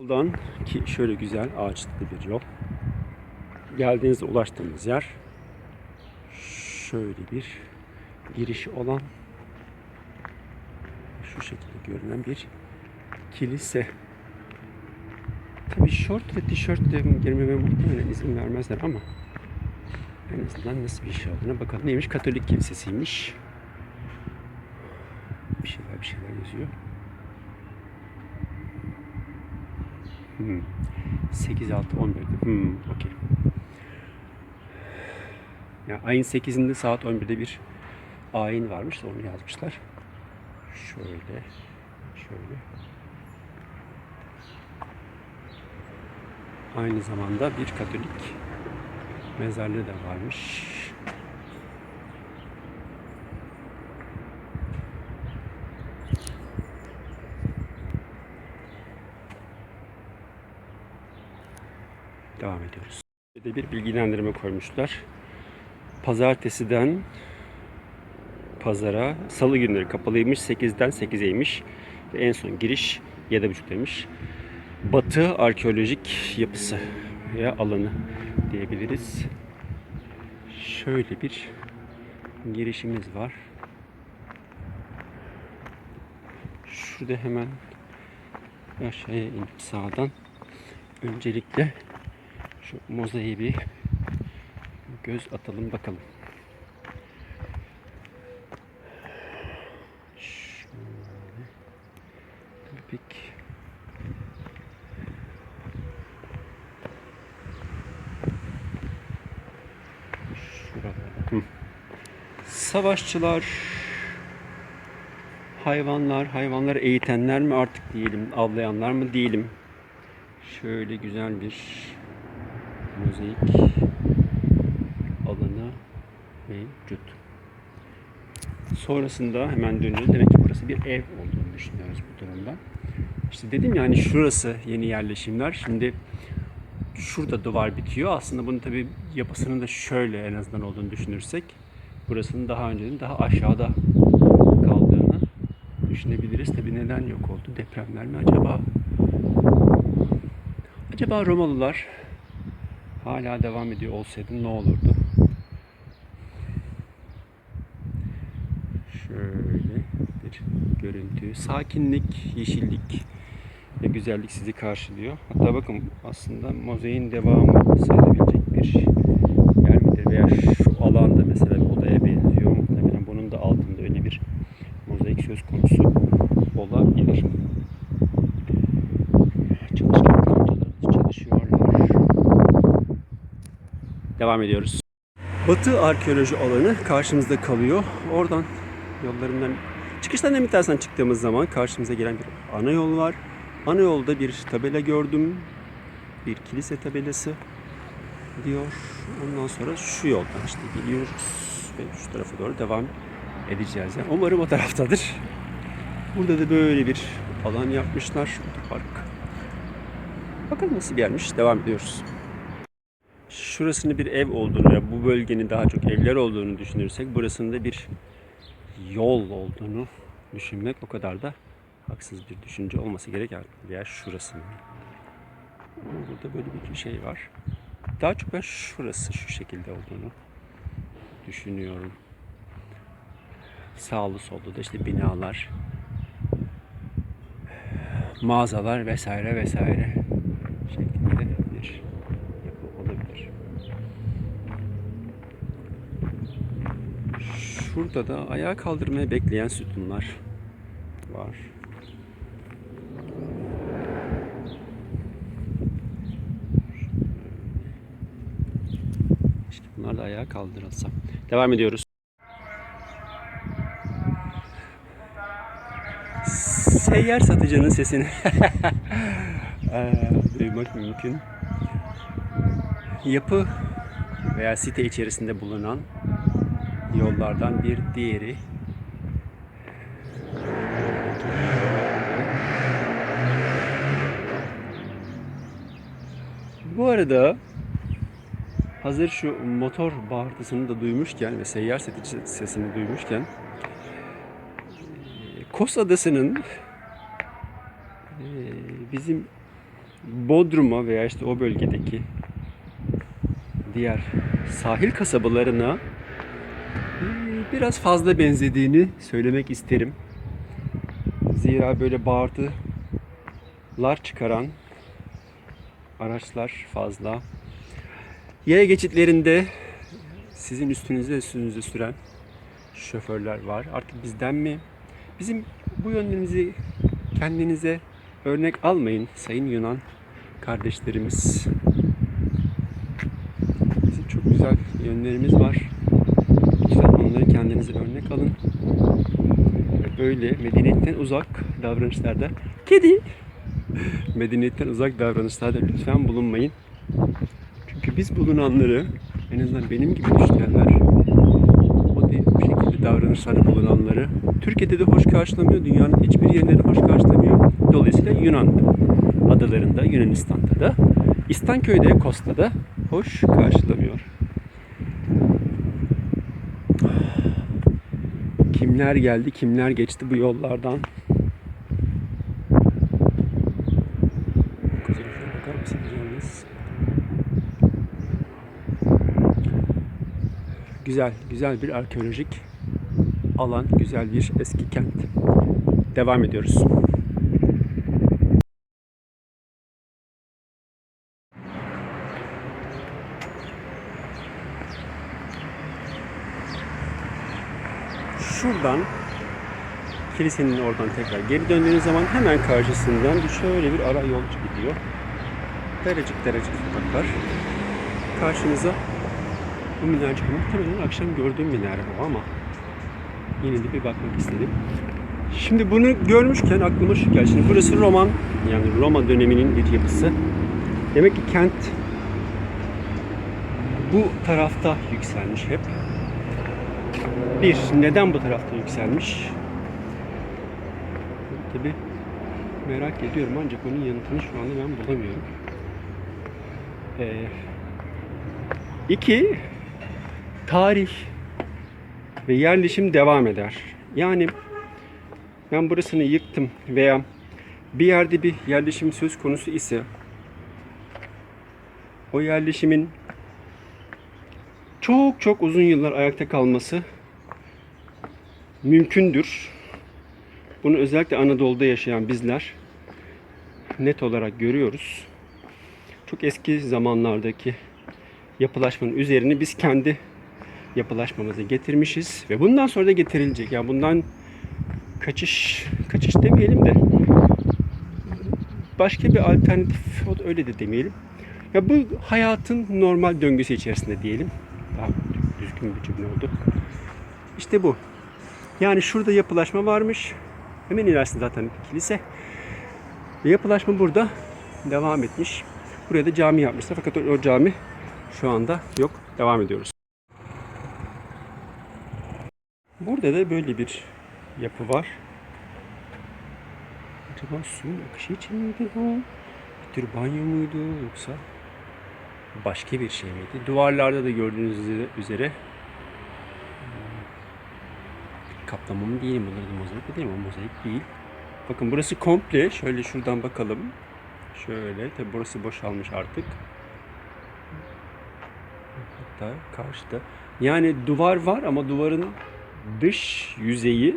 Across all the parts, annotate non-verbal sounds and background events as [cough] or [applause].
Yoldan ki şöyle güzel ağaçlı bir yol. Geldiğinizde ulaştığınız yer şöyle bir girişi olan şu şekilde görünen bir kilise. Tabii şort ve tişörtle girmeme muhtemelen izin vermezler ama en azından nasıl bir şey olduğuna bakalım. Neymiş? Katolik kilisesiymiş. Bir şeyler bir şeyler yazıyor. Hmm. 8 6 11'de. Hmm, okey. Ya ayın 8'inde saat 11'de bir ayin varmış onu yazmışlar. Şöyle şöyle. Aynı zamanda bir Katolik mezarlığı da varmış. Devam ediyoruz. Bir de bir bilgilendirme koymuşlar. Pazartesiden pazara, salı günleri kapalıymış. 8'den 8'eymiş. Ve en son giriş 7.30'daymış. Batı arkeolojik yapısı veya alanı diyebiliriz. Şöyle bir girişimiz var. Şurada hemen aşağıya inip sağdan öncelikle şu mozaiğe bir göz atalım bakalım. Şöyle. Peki. Şuralarda. Savaşçılar, hayvanlar, hayvanları eğitenler mi artık diyelim, avlayanlar mı diyelim. Şöyle güzel bir mozaik alanı mevcut. Sonrasında hemen dönüyoruz. Demek ki burası bir ev olduğunu düşünüyoruz bu durumda. İşte dedim ya hani şurası yeni yerleşimler. Şimdi şurada duvar bitiyor. Aslında bunun tabi yapısının da şöyle en azından olduğunu düşünürsek burasının daha önceden daha aşağıda kaldığını düşünebiliriz. Tabi neden yok oldu? Depremler mi acaba? Acaba Romalılar hala devam ediyor olsaydı ne olurdu? Şöyle bir görüntü. Sakinlik, yeşillik ve güzellik sizi karşılıyor. Hatta bakın aslında mozaiğin devamı sayılabilecek bir yer midir? Veya şu alanda mesela bir odaya benziyor. Muhtemelen bunun da altında öyle bir mozaik söz konusu olabilir. Çalışkan kancalarımız çalışıyorlar. Devam ediyoruz. Batı arkeoloji alanı karşımızda kalıyor. Oradan yollarından çıkıştan tersinden çıktığımız zaman karşımıza gelen bir ana yol var. Ana yolda bir tabela gördüm. Bir kilise tabelası diyor. Ondan sonra şu yoldan işte gidiyoruz ve şu tarafa doğru devam edeceğiz. Yani umarım o taraftadır. Burada da böyle bir alan yapmışlar. Otopark. Bakalım nasıl bir yermiş. Devam ediyoruz. Şurasını bir ev olduğunu, ya bu bölgenin daha çok evler olduğunu düşünürsek burasının da bir yol olduğunu düşünmek o kadar da haksız bir düşünce olması gereken bir yer. Burada böyle bir şey var. Daha çok ben şurası şu şekilde olduğunu düşünüyorum. Sağlı sollu da işte binalar, mağazalar vesaire vesaire şeklinde bir yapı olabilir. Şurada da ayağa kaldırmaya bekleyen sütunlar var. İşte bunlar da ayağa kaldırılsa. Devam ediyoruz. Seyyar satıcının sesini [laughs] duymak mümkün. Yapı veya site içerisinde bulunan yollardan bir diğeri. Bu arada hazır şu motor bağırtısını da duymuşken ve seyyar sesini duymuşken e, Kos Adası'nın e, bizim Bodrum'a veya işte o bölgedeki diğer sahil kasabalarına biraz fazla benzediğini söylemek isterim. Zira böyle bağırtılar çıkaran araçlar fazla. Yaya geçitlerinde sizin üstünüze üstünüze süren şoförler var. Artık bizden mi? Bizim bu yönlerimizi kendinize örnek almayın sayın Yunan kardeşlerimiz. Bizim çok güzel yönlerimiz var. Lütfen onları kendinize örnek alın. Ve Böyle medeniyetten uzak davranışlarda kedi medeniyetten uzak davranışlarda lütfen bulunmayın. Çünkü biz bulunanları en azından benim gibi düşünenler o değil, bu şekilde davranışlarda bulunanları Türkiye'de de hoş karşılamıyor. Dünyanın hiçbir yerinde de hoş karşılamıyor. Dolayısıyla Yunan adalarında, Yunanistan'da da, İstanköy'de, Kosta'da hoş karşılamıyor. Kimler geldi, kimler geçti bu yollardan? Güzel güzel bir arkeolojik alan, güzel bir eski kent. Devam ediyoruz. Şuradan kilisenin oradan tekrar geri döndüğünüz zaman hemen karşısından şöyle bir ara yol gidiyor. Derecik derecik sokaklar. Karşınıza bu minare çıkıyor. Muhtemelen akşam gördüğüm minare bu ama yine de bir bakmak istedim. Şimdi bunu görmüşken aklıma şu geldi. Şimdi burası Roman yani Roma döneminin bir yapısı. Demek ki kent bu tarafta yükselmiş hep. Bir, neden bu tarafta yükselmiş? Tabi merak ediyorum ancak onun yanıtını şu anda ben bulamıyorum. Ee, iki, tarih ve yerleşim devam eder. Yani ben burasını yıktım veya bir yerde bir yerleşim söz konusu ise o yerleşimin çok çok uzun yıllar ayakta kalması mümkündür. Bunu özellikle Anadolu'da yaşayan bizler net olarak görüyoruz. Çok eski zamanlardaki yapılaşmanın üzerini biz kendi yapılaşmamıza getirmişiz ve bundan sonra da getirilecek. Yani bundan kaçış kaçış demeyelim de başka bir alternatif öyle de demeyelim. Ya bu hayatın normal döngüsü içerisinde diyelim. Daha düzgün bir cümle oldu. İşte bu. Yani şurada yapılaşma varmış. Hemen ilerisinde zaten kilise. Yapılaşma burada devam etmiş. Buraya da cami yapmışlar. Fakat o cami şu anda yok. Devam ediyoruz. Burada da böyle bir yapı var. Acaba suyun akışı için miydi bu? Bir tür banyo muydu yoksa başka bir şey miydi? Duvarlarda da gördüğünüz üzere kaplama mı diyelim bunları da mozaik mi diyelim ama mozaik değil. Bakın burası komple şöyle şuradan bakalım. Şöyle tabi burası boşalmış artık. Hatta karşıda. Yani duvar var ama duvarın dış yüzeyi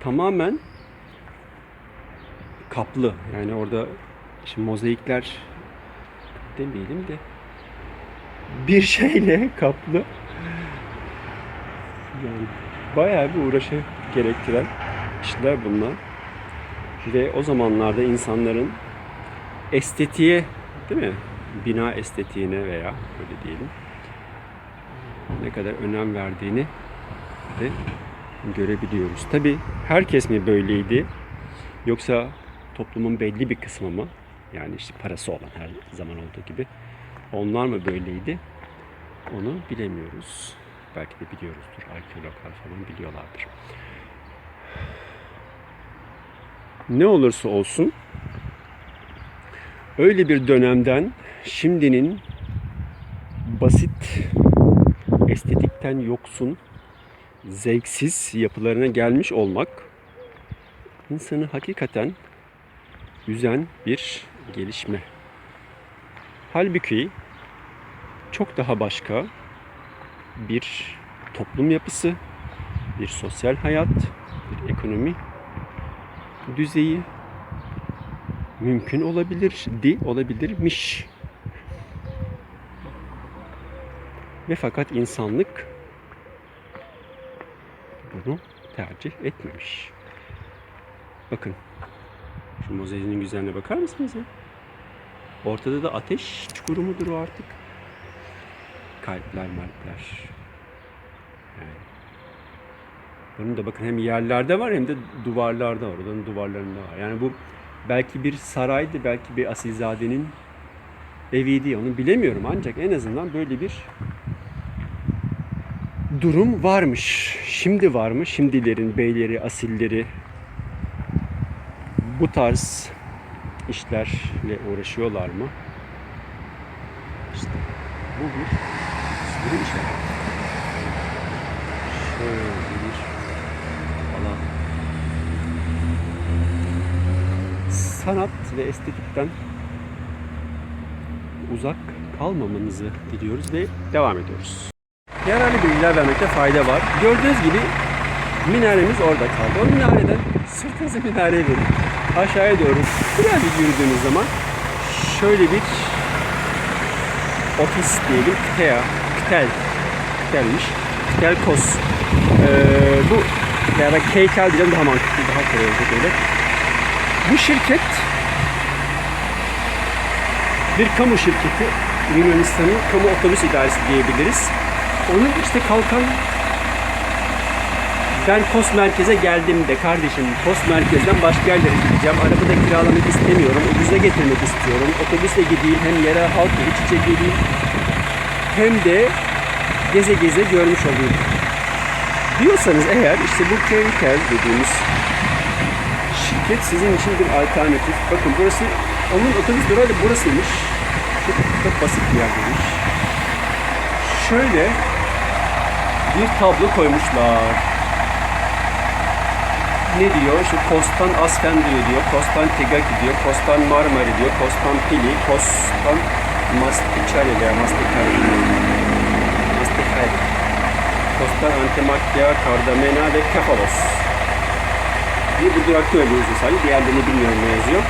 tamamen kaplı. Yani orada şimdi mozaikler demeyelim de bir şeyle [laughs] kaplı. Yani bayağı bir uğraşı gerektiren işler bunlar. Ve o zamanlarda insanların estetiğe değil mi? Bina estetiğine veya öyle diyelim ne kadar önem verdiğini de görebiliyoruz. Tabi herkes mi böyleydi? Yoksa toplumun belli bir kısmı mı? Yani işte parası olan her zaman olduğu gibi. Onlar mı böyleydi? Onu bilemiyoruz. Belki de biliyoruzdur. Arkeologlar falan biliyorlardır. Ne olursa olsun öyle bir dönemden şimdinin basit, estetikten yoksun, zevksiz yapılarına gelmiş olmak insanı hakikaten üzen bir gelişme Halbuki çok daha başka bir toplum yapısı, bir sosyal hayat, bir ekonomi düzeyi mümkün olabilirdi, olabilirmiş. Ve fakat insanlık bunu tercih etmemiş. Bakın. Şu mozainin güzelliğine bakar mısınız ya? Ortada da ateş çukuru mudur o artık? Kalpler malpler. Yani. Bunun da bakın hem yerlerde var hem de duvarlarda var. Odanın duvarlarında var. Yani bu belki bir saraydı, belki bir asilzadenin eviydi. Onu bilemiyorum ancak en azından böyle bir durum varmış. Şimdi var mı? Şimdilerin beyleri, asilleri bu tarz işlerle uğraşıyorlar mı? İşte bu bir sürü işaret. Şöyle bir alan. Sanat ve estetikten uzak kalmamanızı diliyoruz ve devam ediyoruz. Yararlı bilgiler vermekte fayda var. Gördüğünüz gibi minaremiz orada kaldı. O minareden sırtınızı minareye verin. Aşağıya doğru birazcık yürüdüğünüz zaman şöyle bir ofis diyelim. KTEA, KTEL, KTEL'miş. KTEL KOS. Ee, bu ya da KTEL diyeceğim daha mantıklı, daha kolay olacak. Bu şirket bir kamu şirketi. Yunanistan'ın kamu otobüs idaresi diyebiliriz. Onun işte kalkan ben KOS merkeze geldim de kardeşim KOS merkezden başka yerlere gideceğim. Arabada kiralamak istemiyorum. Ucuza getirmek istiyorum. Otobüsle gideyim hem yerel halkla iç içe geleyim. Hem de geze geze görmüş olayım. Diyorsanız eğer işte bu KTEL dediğimiz şirket sizin için bir alternatif. Bakın burası onun otobüs durağı da burasıymış. Çok, çok basit bir yerdeymiş. Şöyle bir tablo koymuşlar. Ne diyor? Şu Kostan Asfendiyö diyor, Kostan Tigaki diyor, Kostan Marmari diyor, Kostan Pili, Kostan Masticari veya Masticari. Masticari. Kostan Antimakya, Kardamena ve Kefalos. Bir bu durakta yazıyor sadece. Diğerlerini bilmiyorum ne yazıyor.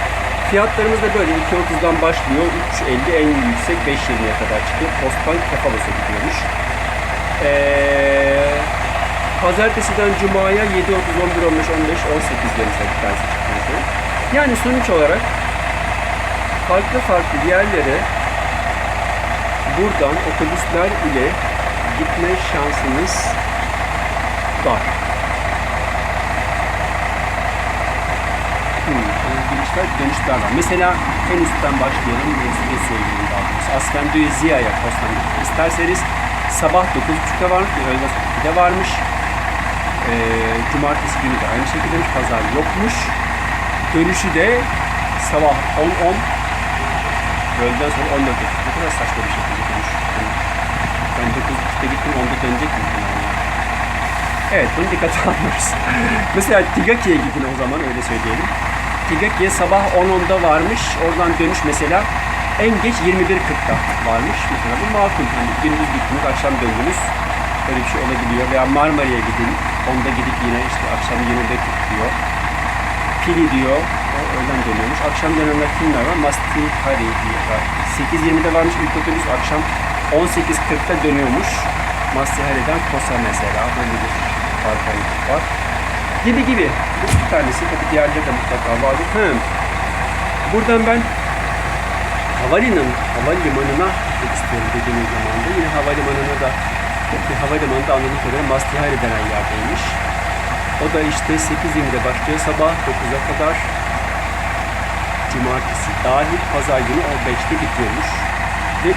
Fiyatlarımız da böyle 2.30'dan başlıyor. 3.50 en yüksek 5.20'ye kadar çıkıyor. Kostan Kefalos'a gidiyormuş. Ee, Pazartesiden Cuma'ya 7.30, 11, 15, 15, 18 mesela bir tanesi çıkıyor. Yani sonuç olarak farklı farklı yerlere buradan otobüsler ile gitme şansınız var. Hmm, dönüşler var. Mesela en üstten başlayalım. Size söyleyeyim daha doğrusu. Asfendiyö Ziya'ya gitmek isterseniz sabah 9.30'da varmış, bir öğle 2'de varmış. Ee, cumartesi günü de aynı şekilde pazar yokmuş. Dönüşü de sabah 10.10 öğleden sonra 14 dakika. Ne kadar saçma bir şekilde. Ben 9.30'da gittim 10'da dönecek miyim? Evet bunu dikkate [laughs] almıyoruz. Mesela Tigaki'ye gidin o zaman öyle söyleyelim. Tigaki'ye sabah 10.10'da varmış. Oradan dönüş mesela en geç 21.40'da varmış. Mesela bu makul. Hani gündüz gittiniz, akşam döndünüz. Öyle bir şey olabiliyor. Veya Marmara'ya gidin. Onda gidip yine işte akşam 21.40 diyor. Pili diyor. O öğlen dönüyormuş. Akşam dönenler kimler var? Masti Hari diye var. 8.20'de varmış ilk otobüs. Akşam 18.40'da dönüyormuş. Masti Hari'den Kosa mesela. Böyle bir alternatif var. Gibi gibi. Bu bir tanesi. Tabii diğerleri de mutlaka vardır. Hem buradan ben havalimanı, havalimanına gitmek istiyorum dediğimiz zaman da yine havalimanına da bir havalimanında anladığım kadarıyla Mastihari denen yerdeymiş. O da işte 8.20'de başlıyor sabah 9'a kadar cumartesi dahil pazar günü o 5'te bitiyormuş. Ve 3,5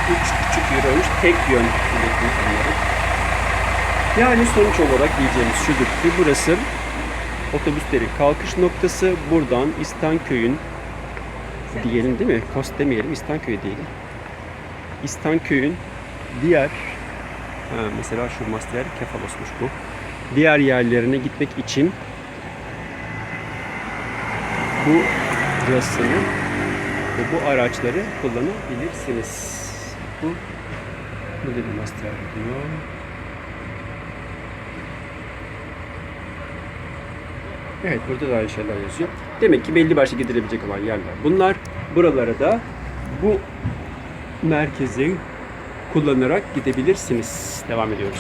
euroymuş tek yön biletini onların. Yani sonuç olarak diyeceğimiz şudur ki burası otobüslerin kalkış noktası. Buradan İstanköy'ün diyelim değil mi? Kos demeyelim, İstanköy diyelim. İstanköy'ün diğer ha, mesela şu Master Kefalos'muş bu. Diğer yerlerine gitmek için bu burasını ve bu araçları kullanabilirsiniz. Bu burada bir master diyor. Evet burada da aynı şeyler yazıyor. Demek ki belli başlı gidilebilecek olan yerler. Bunlar buralara da bu merkezi kullanarak gidebilirsiniz. Devam ediyoruz.